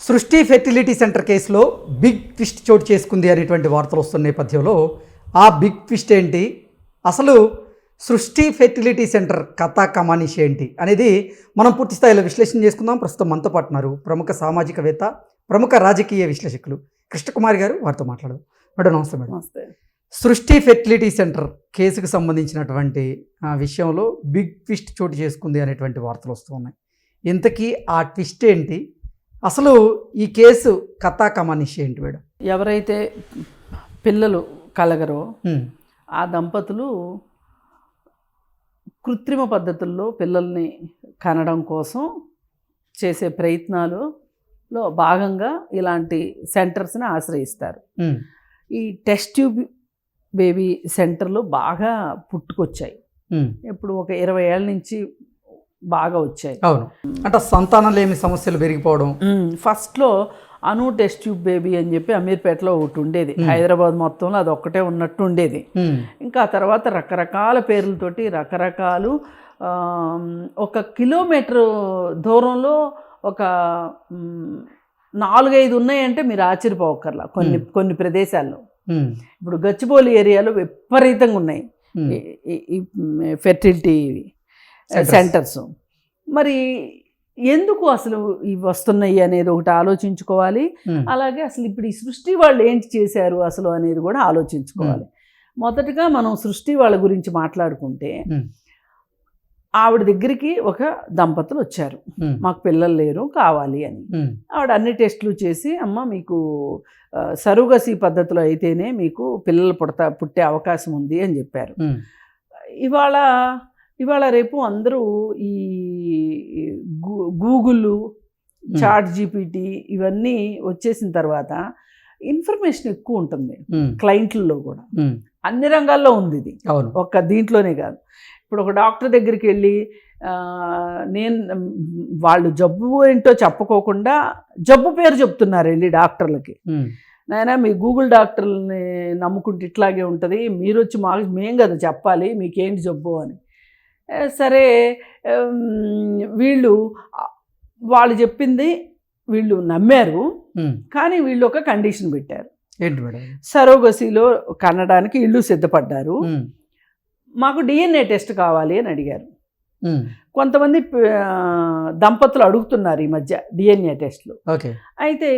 సృష్టి fertility centre కేసులో big twist చోటు చేసుకుంది అనేటువంటి వార్తలు వస్తున్న నేపథ్యంలో ఆ బిగ్ ట్విస్ట్ ఏంటి? అసలు సృష్టి ఫెర్టిలిటీ సెంటర్ కథా కమానిషి ఏంటి అనేది మనం పూర్తి స్థాయిలో విశ్లేషణ చేసుకుందాం. ప్రస్తుతం మనతో పాటు ఉన్నారు ప్రముఖ సామాజికవేత్త ప్రముఖ రాజకీయ విశ్లేషకులు కృష్ణకుమారి గారు. వారితో మాట్లాడదాం. మేడం నమస్తే మేడం. నమస్తే. సృష్టి ఫెర్టిలిటీ సెంటర్ కేసుకు సంబంధించినటువంటి ఆ, విషయంలో బిగ్ ట్విస్ట్ చోటు చేసుకుంది అనేటువంటి వార్తలు వస్తూ ఉన్నాయి. ఇంతకీ ఆ ట్విస్ట్ ఏంటి? అసలు ఈ కేసు కథా కమానిషి ఏంటి మేడం ఎవరైతే పిల్లలు కలగరో ఆ దంపతులు కృత్రిమ పద్ధతుల్లో పిల్లల్ని కనడం కోసం చేసే ప్రయత్నాలులో భాగంగా ఇలాంటి సెంటర్స్ని ఆశ్రయిస్తారు. ఈ టెస్ట్ ట్యూబ్ బేబీ సెంటర్లు బాగా పుట్టుకొచ్చాయి. ఇప్పుడు ఒక ఇరవై ఏళ్ళ నుంచి బాగా వచ్చాయి. అవును. అంటే సంతానం లేని సమస్యలు పెరిగిపోవడం. ఫస్ట్లో అను టెస్ట్ ట్యూబ్ బేబీ అని చెప్పి అమీర్పేటలో ఒకటి ఉండేది. హైదరాబాద్ మొత్తంలో అది ఒక్కటే ఉన్నట్టు ఉండేది. ఇంకా తర్వాత రకరకాల పేర్లతోటి రకరకాలు ఒక కిలోమీటర్ దూరంలో ఒక నాలుగైదు ఉన్నాయంటే మీరు ఆశ్చర్యపోకర్లా కొన్ని కొన్ని ప్రదేశాల్లో. ఇప్పుడు గచ్చిబౌలి ఏరియాలో విపరీతంగా ఉన్నాయి. ఫెర్టిలిటీ. సెంటర్స్ మరి ఎందుకు అసలు ఇవి వస్తున్నాయి అనేది ఒకటి ఆలోచించుకోవాలి. ఉమ్, అలాగే అసలు ఇప్పుడు ఈ సృష్టి వాళ్ళు ఏంటి చేశారు అసలు అనేది కూడా ఆలోచించుకోవాలి. మొదటగా మనం సృష్టి వాళ్ళ గురించి మాట్లాడుకుంటే ఉమ్, ఆవిడ దగ్గరికి ఒక దంపతులు వచ్చారు. మాకు పిల్లలు లేరు కావాలి అని. ఆవిడ అన్ని టెస్టులు చేసి అమ్మ మీకు సరుగసి పద్ధతిలో అయితేనే మీకు పిల్లలు పుడతా పుట్టే అవకాశం ఉంది అని చెప్పారు. ఇవాళ ఇవాళ రేపు అందరూ ఈ గూ- గూగుల్ చాట్ జీపీటీ ఇవన్నీ వచ్చేసిన తర్వాత ఇన్ఫర్మేషన్ ఎక్కువ ఉంటుంది క్లయింట్లలో కూడా. అన్ని రంగాల్లో ఉంది ఇది. ఒక్క దీంట్లోనే కాదు. ఇప్పుడు ఒక డాక్టర్ దగ్గరికి వెళ్ళి నేను వాళ్ళు జబ్బు ఏంటో చెప్పుకోకుండా జబ్బు పేరు చెప్తున్నారు వెళ్ళి డాక్టర్లకి. నాయన మీ గూగుల్ డాక్టర్ని నమ్ముకుంటే ఇట్లాగే ఉంటుంది. మీరు వచ్చి మాకు మేం కదా చెప్పాలి మీకేంటి జబ్బు అని. సరే వీళ్ళు వాళ్ళు చెప్పింది వీళ్ళు నమ్మారు. కానీ వీళ్ళు ఒక కండిషన్ పెట్టారు. ఏంటి మేడం? సరోగసిలో కనడానికి ఇల్లు సిద్ధపడ్డారు. మాకు డిఎన్ఏ టెస్ట్ కావాలి అని అడిగారు. కొంతమంది దంపతులు అడుగుతున్నారు ఈ మధ్య డిఎన్ఏ టెస్ట్లు. ఓకే. అయితే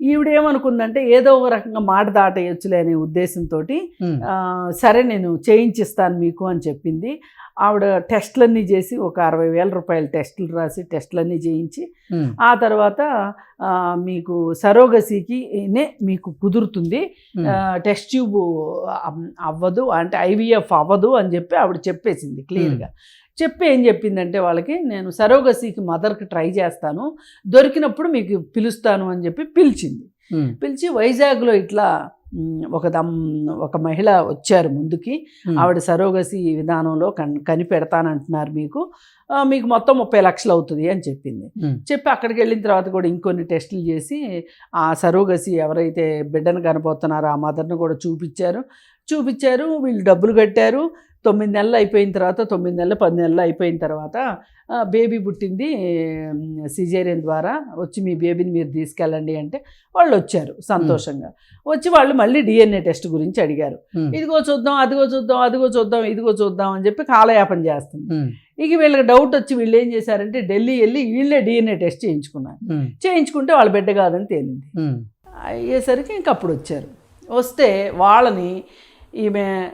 ఈవిడేమనుకుందంటే ఏదో ఒక రకంగా మాట దాటేయచ్చులే అనే ఉద్దేశంతో సరే నేను చేయించిస్తాను మీకు అని చెప్పింది. ఆవిడ టెస్ట్లన్నీ చేసి ఒక అరవై వేల రూపాయల టెస్టులు రాసి టెస్ట్లన్నీ చేయించి ఆ తర్వాత మీకు సరోగసీకి నే మీకు కుదురుతుంది. టెస్ట్ ట్యూబ్ అవ్- అవ్వదు అంటే ఐవీఎఫ్ అవ్వదు అని చెప్పి ఆవిడ చెప్పేసింది క్లియర్గా. చెప్పి ఏం చెప్పిందంటే వాళ్ళకి నేను సరోగసీకి మదర్కి ట్రై చేస్తాను దొరికినప్పుడు మీకు పిలుస్తాను అని చెప్పి పిలిచింది. పిలిచి వైజాగ్లో ఇట్లా ఒక దమ్ ఒక మహిళ వచ్చారు ముందుకి. ఆవిడ సరోగసి విధానంలో కన్ కనిపెడతానంటున్నారు మీకు. మీకు మొత్తం ముప్పై లక్షలు అవుతుంది అని చెప్పింది. చెప్పి అక్కడికి వెళ్ళిన తర్వాత కూడా ఇంకొన్ని టెస్టులు చేసి ఆ సరోగసి ఎవరైతే బిడ్డను కనబోతున్నారో ఆ మదర్ను కూడా చూపించారు. చూపించారు వీళ్ళు డబ్బులు కట్టారు. తొమ్మిది నెలలు అయిపోయిన తర్వాత తొమ్మిది నెలలు పది నెలలు అయిపోయిన తర్వాత బేబీ పుట్టింది సిజేరియన్ ద్వారా వచ్చి మీ బేబీని మీరు తీసుకెళ్ళండి అంటే వాళ్ళు వచ్చారు సంతోషంగా. వచ్చి వాళ్ళు మళ్ళీ డిఎన్ఏ టెస్ట్ గురించి అడిగారు. ఇదిగో చూద్దాం అదిగో చూద్దాం అదిగో చూద్దాం ఇదిగో చూద్దాం అని చెప్పి కాలయాపన చేస్తుంది. ఇక వీళ్ళకి డౌట్ వచ్చి వీళ్ళు ఏం చేశారంటే ఢిల్లీ వెళ్ళి వీళ్ళే డిఎన్ఏ టెస్ట్ చేయించుకున్నారు. చేయించుకుంటే వాళ్ళ బిడ్డ కాదని తేలింది. అయ్యేసరికి ఇంక అప్పుడు వచ్చారు. వస్తే వాళ్ళని ఈమె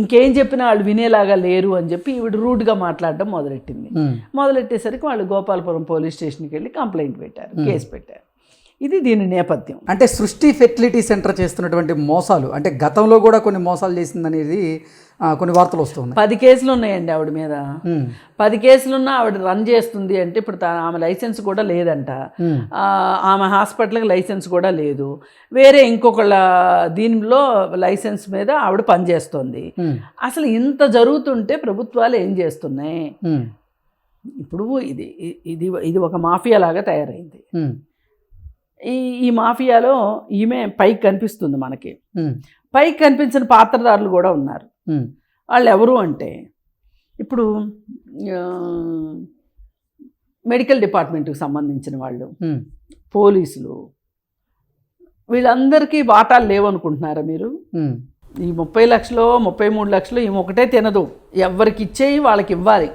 ఇంకేం చెప్పినా వాళ్ళు వినేలాగా లేరు అని చెప్పి ఈవిడ రూడ్గా మాట్లాడడం మొదలెట్టింది. మొదలెట్టేసరికి వాళ్ళు గోపాలపురం పోలీస్ స్టేషన్కి వెళ్ళి కంప్లైంట్ పెట్టారు కేసు పెట్టారు. ఇది దీని నేపథ్యం. అంటే సృష్టి ఫెర్టిలిటీ సెంటర్ చేస్తున్నటువంటి మోసాలు అంటే గతంలో కూడా కొన్ని మోసాలు చేసిందనేది కొన్ని వార్తలు వస్తున్నాయి. పది కేసులు ఉన్నాయండి ఆవిడ మీద. పది కేసులున్నా ఆవిడ రన్ చేస్తుంది అంటే ఇప్పుడు ఆమె లైసెన్స్ కూడా లేదంట. ఆమె హాస్పిటల్కి లైసెన్స్ కూడా లేదు. వేరే ఇంకొకళ్ళ దీనిలో లైసెన్స్ మీద ఆవిడ పనిచేస్తుంది. అసలు ఇంత జరుగుతుంటే ప్రభుత్వాలు ఏం చేస్తున్నాయి? ఇప్పుడు ఇది ఇది ఇది ఒక మాఫియా లాగా తయారైంది. ఈ ఈ మాఫియాలో ఈమె పైకి కనిపిస్తుంది మనకి. పైకి కనిపించిన పాత్రదారులు కూడా ఉన్నారు. వాళ్ళు ఎవరు అంటే ఇప్పుడు మెడికల్ డిపార్ట్మెంట్కి సంబంధించిన వాళ్ళు పోలీసులు వీళ్ళందరికీ వాటాలు లేవనుకుంటున్నారా మీరు? ఈ ముప్పై లక్షలు ముప్పై మూడు లక్షలు ఈమె ఒకటే తినదు. ఎవరికి ఇచ్చేయి వాళ్ళకి ఇవ్వాలి.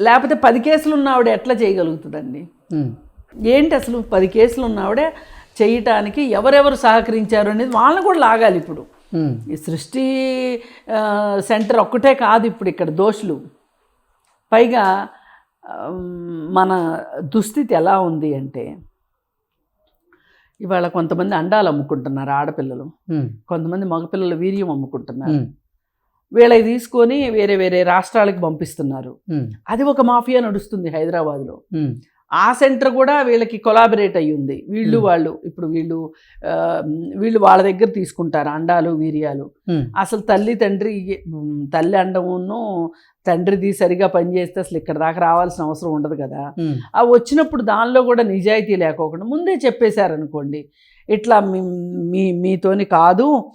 లేకపోతే పది కేసులు ఉన్న ఆవిడ ఎట్లా చేయగలుగుతుందండి? ఏంటి అసలు పది కేసులు ఉన్న ఆవిడ చేయటానికి ఎవరెవరు సహకరించారు అనేది వాళ్ళని కూడా లాగాలి ఇప్పుడు. ఈ సృష్టి సెంటర్ ఒక్కటే కాదు ఇప్పుడు ఇక్కడ దోషులు. పైగా మన దుస్థితి ఎలా ఉంది అంటే ఇవాళ కొంతమంది అండాలు అమ్ముకుంటున్నారు ఆడపిల్లలు. కొంతమంది మగపిల్లల వీర్యం అమ్ముకుంటున్నారు. వీళ్ళకి తీసుకొని వేరే వేరే రాష్ట్రాలకు పంపిస్తున్నారు. అది ఒక మాఫియా నడుస్తుంది హైదరాబాద్లో. ఆ సెంటర్ కూడా వీళ్ళకి కొలాబరేట్ అయ్యి ఉంది వీళ్ళు. వాళ్ళు ఇప్పుడు వీళ్ళు వీళ్ళు వాళ్ళ దగ్గర తీసుకుంటారు అండాలు వీర్యాలు. అసలు తల్లి తండ్రి తల్లి అండమును తండ్రిది సరిగా పనిచేస్తే అసలు ఇక్కడ దాకా రావాల్సిన అవసరం ఉండదు కదా. ఆ వచ్చినప్పుడు దానిలో కూడా నిజాయితీ లేకోకుండా ముందే చెప్పేశారనుకోండి. ఇట్లా మీ- మీతోని కాదు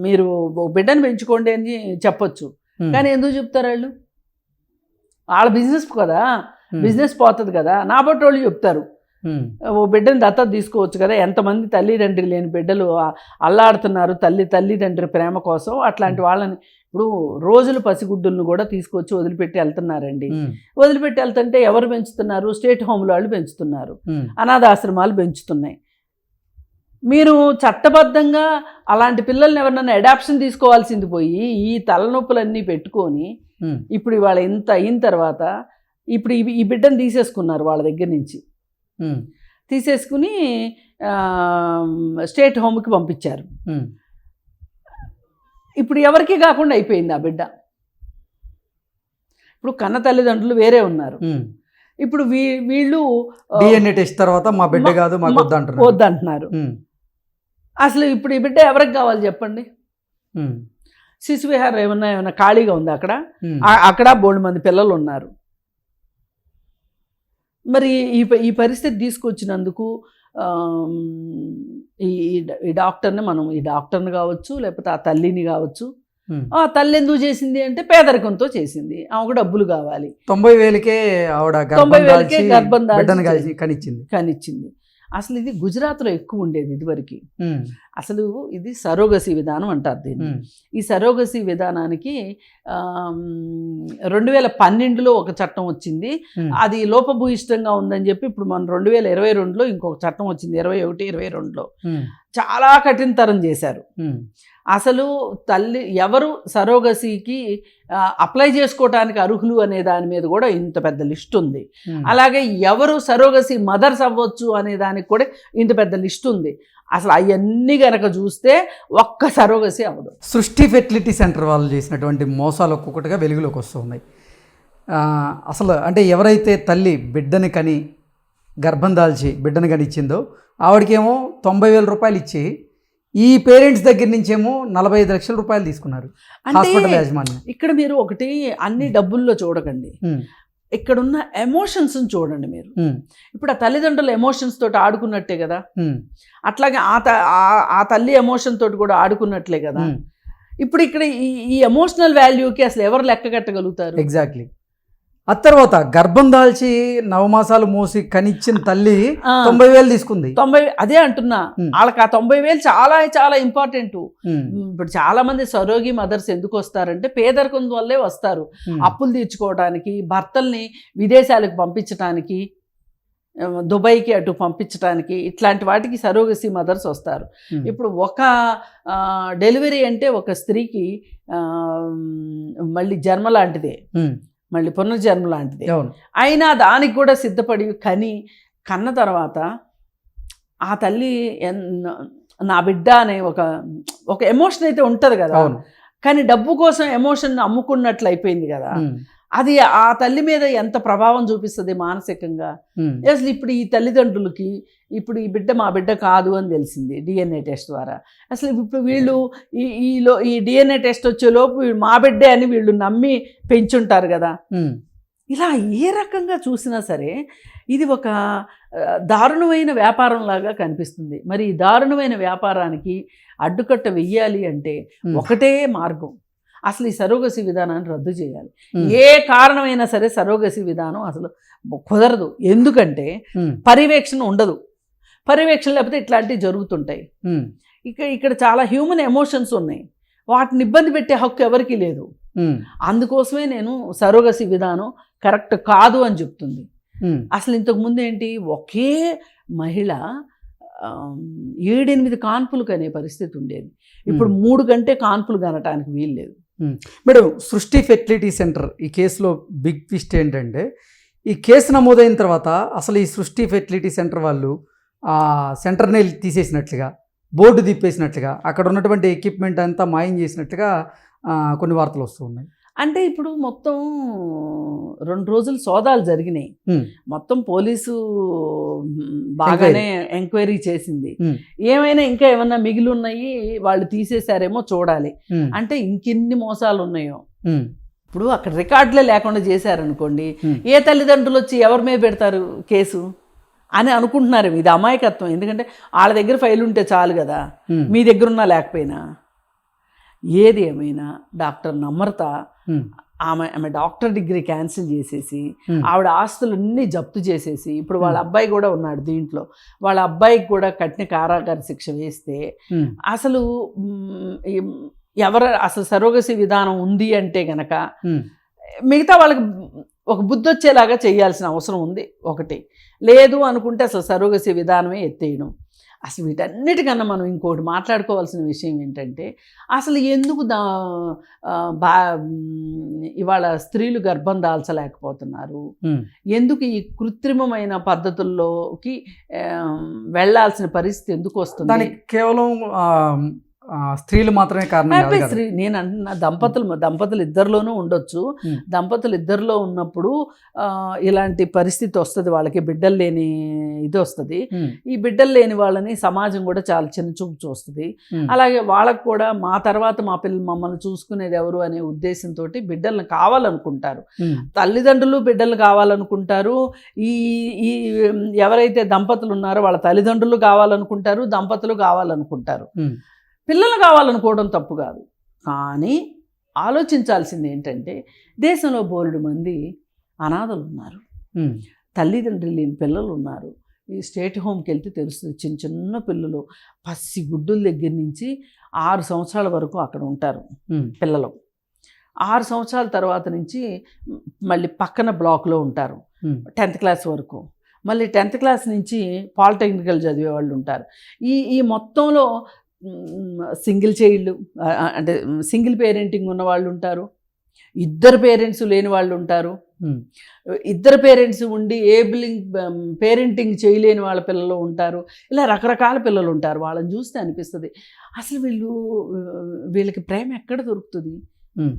మీరు బిడ్డను పెంచుకోండి అని చెప్పొచ్చు. కానీ ఎందుకు చెప్తారు వాళ్ళు? వాళ్ళ బిజినెస్ కదా. బిజినెస్ పోతుంది కదా నా బట్టి వాళ్ళు చెప్తారు. ఉమ్, ఓ బిడ్డను దత్తత తీసుకోవచ్చు కదా ఎంతమంది తల్లిదండ్రి లేని బిడ్డలు అల్లాడుతున్నారు తల్లి తల్లిదండ్రి ప్రేమ కోసం అట్లాంటి వాళ్ళని ఇప్పుడు రోజులు పసిగుడ్డులను కూడా తీసుకొచ్చి వదిలిపెట్టి వెళ్తున్నారండి. వదిలిపెట్టి వెళ్తుంటే ఎవరు పెంచుతున్నారు? స్టేట్ హోమ్లో వాళ్ళు పెంచుతున్నారు. అనాథాశ్రమాలు పెంచుతున్నాయి. మీరు చట్టబద్ధంగా అలాంటి పిల్లల్ని ఎవరినైనా అడాప్షన్ తీసుకోవాల్సింది పోయి ఈ తలనొప్పులన్నీ పెట్టుకొని ఇప్పుడు ఇవాళ ఇంత అయిన తర్వాత ఇప్పుడు ఈ- ఈ బిడ్డను తీసేసుకున్నారు వాళ్ళ దగ్గర నుంచి. తీసేసుకుని స్టేట్ హోమ్కి పంపించారు. ఇప్పుడు ఎవరికి కాకుండా అయిపోయింది ఆ బిడ్డ. ఇప్పుడు కన్న తల్లిదండ్రులు వేరే ఉన్నారు. ఇప్పుడు వీ వీళ్ళు డిఎన్ఏ టెస్ట్ తర్వాత మా బిడ్డ కాదు మాకు మా- వద్దంటున్నారు. వద్దంటున్నారు అసలు ఇప్పుడు ఈ బిడ్డ ఎవరికి కావాలి చెప్పండి? ఉమ్, శిశు విహారం ఏమన్నా ఏమన్నా ఖాళీగా ఉంది అక్కడ? అక్కడ బోల్డ్ మంది పిల్లలు ఉన్నారు. మరి ఈ ఈ పరిస్థితి తీసుకొచ్చినందుకు ఈ డాక్టర్ని మనం ఈ డాక్టర్ని కావచ్చు లేకపోతే ఆ తల్లిని కావచ్చు. ఆ తల్లి ఎందుకు చేసింది అంటే పేదరికంతో చేసింది. ఆమెకు డబ్బులు కావాలి. తొంభై వేలకే ఆవిడ తొంభై వేలకే గర్భం కనిచ్చింది. కానిచ్చింది. అసలు ఇది గుజరాత్లో ఎక్కువ ఉండేది ఇదివరకు. అసలు ఇది సరోగసి విధానం అంటారు దీన్ని. ఈ సరోగసి విధానానికి రెండు వేల పన్నెండులో ఒక చట్టం వచ్చింది. అది లోపభూయిష్టంగా ఉందని చెప్పి ఇప్పుడు మన రెండు వేల ఇరవై రెండులో ఇంకొక చట్టం వచ్చింది ఇరవై ఒకటి ఇరవై రెండులో చాలా కఠినతరం చేశారు. అసలు తల్లి ఎవరు సరోగసీకి అప్లై చేసుకోవటానికి అర్హులు అనే దాని మీద కూడా ఇంత పెద్ద లిస్ట్ ఉంది. అలాగే ఎవరు సరోగసి మదర్స్ అవ్వచ్చు అనే దానికి కూడా ఇంత పెద్ద లిస్ట్ ఉంది. అసలు అవన్నీ గనక చూస్తే ఒక్క సరోగసి అవ్వదు. సృష్టి ఫెర్టిలిటీ సెంటర్ వాళ్ళు చేసినటువంటి మోసాలు ఒక్కొక్కటిగా వెలుగులోకి వస్తున్నాయి. అసలు అంటే ఎవరైతే తల్లి బిడ్డని కని గర్భం దాల్చి బిడ్డని కనిచ్చిందో ఆవిడకేమో తొంభై వేల రూపాయలు ఇచ్చి ఈ పేరెంట్స్ దగ్గర నుంచేమో నలభై ఐదు లక్షల రూపాయలు తీసుకున్నారు హాస్పిటల్ యాజమాన్యం. ఇక్కడ మీరు ఒకటి అన్ని డబ్బుల్లో చూడకండి. ఇక్కడున్న ఎమోషన్స్ని చూడండి మీరు. ఇప్పుడు ఆ తల్లిదండ్రుల ఎమోషన్స్ తోటి ఆడుకున్నట్టే కదా? అట్లాగే ఆ త ఆ- తల్లి ఎమోషన్ తోటి కూడా ఆడుకున్నట్లే కదా? ఇప్పుడు ఇక్కడ ఈ ఈ ఎమోషనల్ వాల్యూకి అసలు ఎవరు లెక్క కట్టగలుగుతారు? ఎగ్జాక్ట్లీ ఆ తర్వాత గర్భం దాల్చి నవమాసాలు మోసి కనిచ్చిన తల్లి తొంభై వేలు తీసుకుంది. తొంభై అదే అంటున్నా. వాళ్ళకి ఆ తొంభై వేలు చాలా చాలా ఇంపార్టెంట్ ఇప్పుడు చాలా మంది సరోగి మదర్స్ ఎందుకు వస్తారంటే పేదరికం వల్లే వస్తారు. అప్పులు తీర్చుకోవడానికి భర్తల్ని విదేశాలకు పంపించడానికి దుబాయ్కి అటు పంపించడానికి ఇట్లాంటి వాటికి సరోగసి మదర్స్ వస్తారు. ఇప్పుడు ఒక డెలివరీ అంటే ఒక స్త్రీకి మళ్ళీ జన్మ లాంటిదే. మళ్ళీ పునర్జన్మ లాంటిదే. అవును. అయినా దానికి కూడా సిద్ధపడి కని కన్న తర్వాత ఆ తల్లి నా బిడ్డ అనే ఒక ఒక ఎమోషన్ అయితే ఉంటుంది కదా. అవును. కానీ డబ్బు కోసం ఎమోషన్ అమ్ముకున్నట్లు అయిపోయింది కదా. అది ఆ తల్లి మీద ఎంత ప్రభావం చూపిస్తుంది మానసికంగా? అసలు ఇప్పుడు ఈ తల్లిదండ్రులకి ఇప్పుడు ఈ బిడ్డ మా బిడ్డ కాదు అని తెలిసింది డిఎన్ఏ టెస్ట్ ద్వారా. అసలు ఇప్పుడు వీళ్ళు ఈ ఈలో ఈ డిఎన్ఏ టెస్ట్ వచ్చేలోపు మా బిడ్డే అని వీళ్ళు నమ్మి పెంచుంటారు కదా? ఇలా ఏ రకంగా చూసినా సరే ఇది ఒక దారుణమైన వ్యాపారం లాగా కనిపిస్తుంది. మరి ఈ దారుణమైన వ్యాపారానికి అడ్డుకట్ట వెయ్యాలి అంటే. ఒకటే మార్గం. అసలు ఈ సరోగసి విధానాన్ని రద్దు చేయాలి. ఏ కారణమైనా సరే సరోగసి విధానం అసలు కుదరదు. ఎందుకంటే పర్యవేక్షణ ఉండదు. పర్యవేక్షణ లేకపోతే ఇట్లాంటివి జరుగుతుంటాయి. ఉమ్, ఇక్కడ ఇక్కడ చాలా హ్యూమన్ ఎమోషన్స్ ఉన్నాయి. వాటిని ఇబ్బంది పెట్టే హక్కు ఎవరికీ లేదు. అందుకోసమే నేను సరోగసి విధానం కరెక్ట్ కాదు అని చెప్తుంది. అసలు ఇంతకు ముందు ఏంటి? ఒకే మహిళ ఏడెనిమిది కాన్పులు కనే పరిస్థితి ఉండేది. ఇప్పుడు. మూడు గంటే కాన్పులు కనటానికి వీలు లేదు Hmm. మేడం సృష్టి ఫెర్టిలిటీ సెంటర్ ఈ కేసులో బిగ్ ట్విస్ట్ ఏంటంటే ఈ కేసు నమోదైన తర్వాత అసలు ఈ సృష్టి ఫెర్టిలిటీ సెంటర్ వాళ్ళు ఆ సెంటర్ని తీసేసినట్లుగా బోర్డు తిప్పేసినట్లుగా అక్కడ ఉన్నటువంటి ఎక్విప్మెంట్ అంతా మాయం చేసినట్లుగా కొన్ని వార్తలు వస్తూ ఉన్నాయి. అంటే ఇప్పుడు మొత్తం రెండు రోజులు సోదాలు జరిగినాయి. మొత్తం పోలీసు బాగానే ఎంక్వైరీ. చేసింది. ఏమైనా ఇంకా ఏమన్నా మిగిలి ఉన్నాయి వాళ్ళు తీసేశారేమో చూడాలి. అంటే ఇంకెన్ని మోసాలు ఉన్నాయో ఇప్పుడు అక్కడ రికార్డులే లేకుండా చేశారనుకోండి. ఏ తల్లిదండ్రులు వచ్చి ఎవరి మీద పెడతారు కేసు? అని అనుకుంటున్నారు. ఇది అమాయకత్వం. ఎందుకంటే వాళ్ళ దగ్గర ఫైల్ ఉంటే చాలు కదా. మీ దగ్గర ఉన్నా లేకపోయినా. ఏది ఏమైనా డాక్టర్ నమ్రత ఆమె ఆమె డాక్టర్ డిగ్రీ క్యాన్సిల్ చేసేసి ఆవిడ ఆస్తులన్నీ జప్తు చేసేసి ఇప్పుడు వాళ్ళ. అబ్బాయి కూడా ఉన్నాడు దీంట్లో. వాళ్ళ అబ్బాయికి కూడా కఠిన కారాగార శిక్ష వేస్తే అసలు ఎవరు అసలు సరోగసి విధానం ఉంది అంటే గనక మిగతా వాళ్ళకి ఒక బుద్ధి వచ్చేలాగా చేయాల్సిన అవసరం ఉంది ఒకటి. లేదు అనుకుంటే అసలు సరోగసి విధానమే ఎత్తేయడం. అసలు వీటన్నిటికన్నా మనం ఇంకోటి మాట్లాడుకోవాల్సిన విషయం ఏంటంటే అసలు ఎందుకు దా బా ఇవాళ స్త్రీలు గర్భం దాల్చలేకపోతున్నారు? ఎందుకు ఈ కృత్రిమమైన పద్ధతుల్లోకి వెళ్ళాల్సిన పరిస్థితి ఎందుకు వస్తుంది? దానికి కేవలం స్త్రీలు మాత్రమే కారణం. స్త్రీ. నేను అంటున్నా దంపతులు దంపతులు ఇద్దరిలోనూ ఉండొచ్చు. దంపతులు ఇద్దరిలో ఉన్నప్పుడు ఇలాంటి పరిస్థితి వస్తుంది వాళ్ళకి. బిడ్డలు లేని ఇది వస్తుంది. ఈ బిడ్డలు లేని వాళ్ళని సమాజం కూడా చాలా చిన్న చూపు చూస్తుంది అలాగే వాళ్ళకు కూడా మా తర్వాత మా పిల్లలు మమ్మల్ని చూసుకునేది ఎవరు అనే ఉద్దేశంతో బిడ్డలను కావాలనుకుంటారు. తల్లిదండ్రులు బిడ్డలు కావాలనుకుంటారు. ఈ ఈ ఎవరైతే దంపతులు ఉన్నారో వాళ్ళ తల్లిదండ్రులు కావాలనుకుంటారు దంపతులు కావాలనుకుంటారు. పిల్లలు కావాలనుకోవడం తప్పు కాదు. కానీ ఆలోచించాల్సింది ఏంటంటే దేశంలో బోలెడు మంది అనాథలు ఉన్నారు తల్లిదండ్రులు లేని పిల్లలు ఉన్నారు ఈ స్టేట్ హోమ్కి వెళ్తే తెలుస్తుంది చిన్న చిన్న పిల్లలు పసి గుడ్డుల దగ్గర నుంచి ఆరు సంవత్సరాల వరకు అక్కడ ఉంటారు పిల్లలు. ఆరు సంవత్సరాల తర్వాత నుంచి మళ్ళీ పక్కన బ్లాక్లో ఉంటారు. టెన్త్ క్లాస్ వరకు. మళ్ళీ టెన్త్ క్లాస్ నుంచి పాలిటెక్నికల్ చదివే వాళ్ళు ఉంటారు. ఈ ఈ మొత్తంలో సింగిల్ చైల్డ్ అంటే సింగిల్ పేరెంటింగ్ ఉన్న వాళ్ళు ఉంటారు ఇద్దరు పేరెంట్స్ లేని వాళ్ళు ఉంటారు. ఇద్దరు పేరెంట్స్ ఉండి ఏబిలింగ్ పేరెంటింగ్ చేయలేని వాళ్ళ పిల్లలు ఉంటారు ఇలా రకరకాల పిల్లలు ఉంటారు. వాళ్ళని చూస్తే అనిపిస్తుంది అసలు వీళ్ళు వీళ్ళకి ప్రేమ ఎక్కడ దొరుకుతుంది?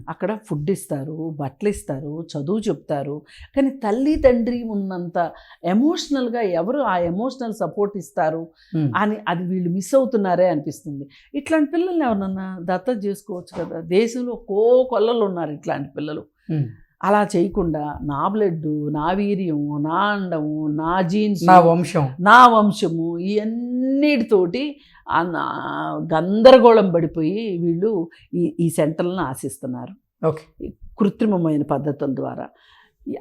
అక్కడ ఫుడ్ ఇస్తారు బట్టలు ఇస్తారు చదువు చెప్తారు. కానీ తల్లి తండ్రి ఉన్నంత ఎమోషనల్గా ఎవరు ఆ ఎమోషనల్ సపోర్ట్ ఇస్తారు అని అది వీళ్ళు మిస్ అవుతున్నారే అనిపిస్తుంది. ఇట్లాంటి పిల్లల్ని ఎవరన్నా దత్తత చేసుకోవచ్చు కదా? దేశంలో కో కొల్లలు ఉన్నారు ఇట్లాంటి పిల్లలు. అలా చేయకుండా నా బ్లడ్ నా వీర్యం నా అండము నా జీన్స్ నా వంశం. నా వంశము ఇవన్నిటితోటి నా- గందరగోళం పడిపోయి వీళ్ళు ఈ ఈ సెంటర్లను ఆశిస్తున్నారు. ఓకే. కృత్రిమమైన పద్ధతుల ద్వారా.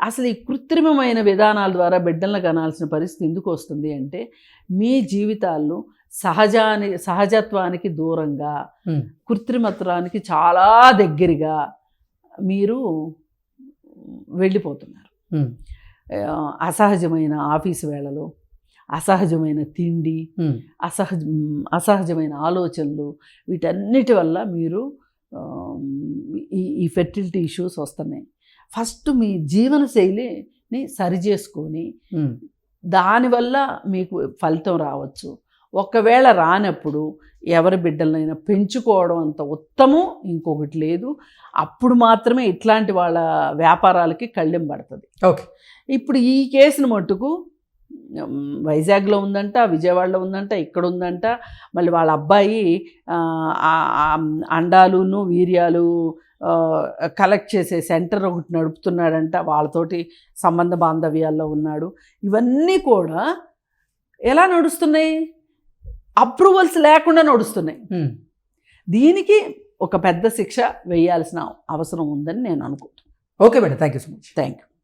అసలు ఈ కృత్రిమమైన విధానాల ద్వారా బిడ్డలను కనాల్సిన పరిస్థితి ఎందుకు వస్తుంది అంటే మీ జీవితాల్లో సహజాని సహజత్వానికి దూరంగా కృత్రిమత్వానికి చాలా దగ్గరగా మీరు వెళ్ళిపోతున్నారు. అసహజమైన ఆఫీసు వేళలు అసహజమైన తిండి అసహజ అసహజమైన ఆలోచనలు వీటన్నిటి వల్ల మీరు ఈ ఈ ఫెర్టిలిటీ ఇష్యూస్ వస్తున్నాయి. ఫస్ట్ మీ జీవన శైలిని సరి చేసుకొని ఉమ్, దానివల్ల మీకు ఫలితం రావచ్చు. ఒకవేళ రానప్పుడు ఎవరి బిడ్డలనైనా పెంచుకోవడం అంత ఉత్తమం ఇంకొకటి లేదు. అప్పుడు మాత్రమే ఇట్లాంటి వాళ్ళ వ్యాపారాలకి కళ్ళెం పడుతుంది ఓకే. ఇప్పుడు ఈ కేసును మట్టుకు వైజాగ్లో ఉందంట విజయవాడలో ఉందంట ఇక్కడ ఉందంట మళ్ళీ వాళ్ళ అబ్బాయి అండాలును వీర్యాలు కలెక్ట్ చేసే సెంటర్ ఒకటి నడుపుతున్నాడంట. వాళ్ళతోటి సంబంధ బాంధవ్యాల్లో ఉన్నాడు. ఇవన్నీ కూడా ఎలా నడుస్తున్నాయి? అప్రూవల్స్ లేకుండా నడుస్తున్నాయి. దీనికి ఒక పెద్ద శిక్ష వేయాల్సిన అవసరం ఉందని నేను అనుకుంటున్నాను. Okay madam. Thank you so much. Thank you